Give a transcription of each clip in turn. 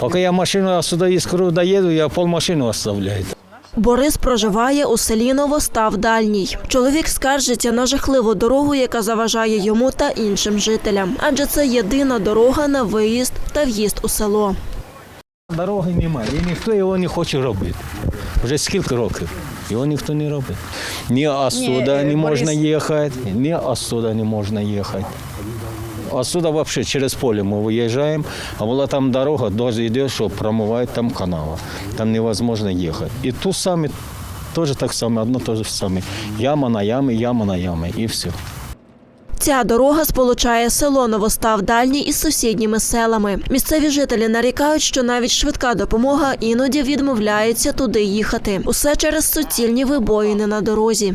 Поки я машину сюди іскру доїду, я пол машину оставляю. Борис проживає у селі Новостав Дальній. Чоловік скаржиться на жахливу дорогу, яка заважає йому та іншим жителям, адже це єдина дорога на виїзд та в'їзд у село. Дороги немає, і ніхто його не хоче робити. Вже скільки років. Його ніхто не робить. Ні отсюда е, не можна їхати, ні отсюда не можна їхати. Отсюда взагалі через поле ми виїжджаємо, а була там дорога, дощ йде, що промиває там канава. Там невозможно їхати. І тут саме теж так само, одно те ж саме. Яма на ямі, яма на ямі, і все. Ця дорога сполучає село Новостав Дальній із сусідніми селами. Місцеві жителі нарікають, що навіть швидка допомога іноді відмовляється туди їхати. Усе через суцільні вибоїни на дорозі.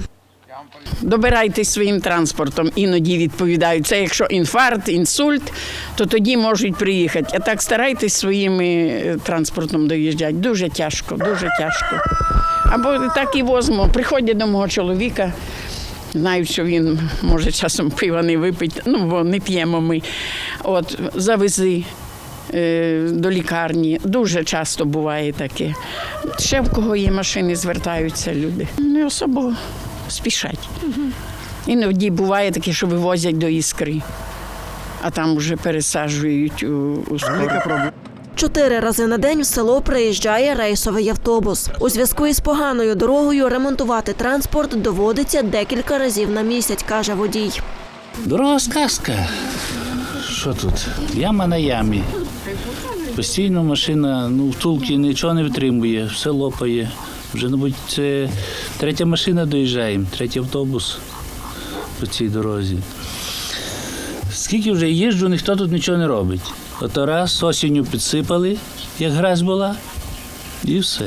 Добирайтесь своїм транспортом, іноді відповідають. Це якщо інфаркт, інсульт, то тоді можуть приїхати. А так старайтесь своїм е, транспортом доїжджати. Дуже тяжко, дуже тяжко. Або так і возьму. Приходять до мого чоловіка. Знають, що він може часом пива не випити, ну бо не п'ємо ми. От завези е, до лікарні. Дуже часто буває таке. Ще в кого є машини, звертаються люди. Не особо спішать. Іноді буває таке, що вивозять до іскри, а там вже пересаджують у, у скору. Чотири рази на день в село приїжджає рейсовий автобус. У зв'язку із поганою дорогою ремонтувати транспорт доводиться декілька разів на місяць, каже водій. Дорога сказка. Що тут? Яма на ямі. Постійно машина, ну, втулки нічого не витримує, все лопає. Вже, мабуть, це третя машина доїжджаємо, третій автобус по цій дорозі. Скільки вже їжджу, ніхто тут нічого не робить. Ото раз осінню підсипали, як грязь була, і все.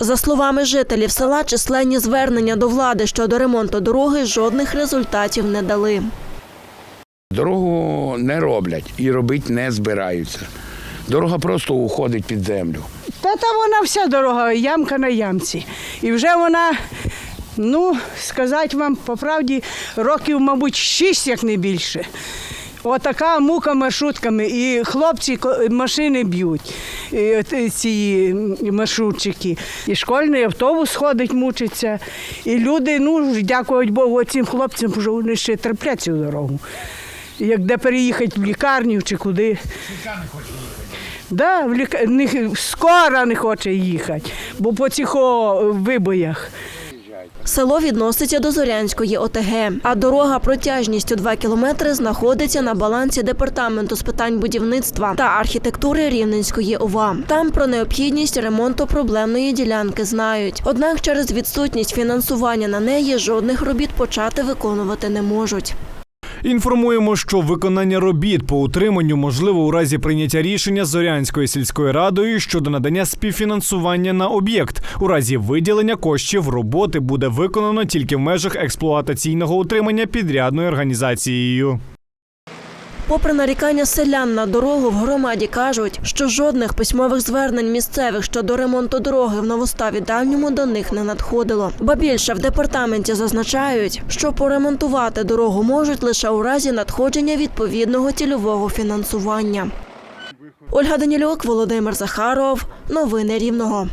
За словами жителів села, численні звернення до влади щодо ремонту дороги жодних результатів не дали. Дорогу не роблять і робити не збираються. Дорога просто уходить під землю. Та та вона вся дорога, ямка на ямці. І вже вона, ну, сказати вам по правді, років, мабуть, шість, як не більше. Отака мука маршрутками. І хлопці машини б'ють, ці маршрутчики. І школьний автобус ходить, мучиться. І люди, ну, дякувати Богу, цим хлопцям, вже вони ще терплять цю дорогу. Як де переїхати в лікарню чи куди. Да, в ліка... них скоро не хоче їхати, бо по цих вибоях. Село відноситься до Зорянської ОТГ, а дорога протяжністю 2 кілометри знаходиться на балансі департаменту з питань будівництва та архітектури Рівненської ОВА. Там про необхідність ремонту проблемної ділянки знають. Однак через відсутність фінансування на неї жодних робіт почати виконувати не можуть. Інформуємо, що виконання робіт по утриманню можливо у разі прийняття рішення Зорянською сільською радою щодо надання співфінансування на об'єкт. У разі виділення коштів роботи буде виконано тільки в межах експлуатаційного утримання підрядною організацією. Попри нарікання селян на дорогу, в громаді кажуть, що жодних письмових звернень місцевих щодо ремонту дороги в Новоставі Дальньому до них не надходило. Ба більше в департаменті зазначають, що поремонтувати дорогу можуть лише у разі надходження відповідного цільового фінансування. Ольга Данілюк, Володимир Захаров. Новини Рівного.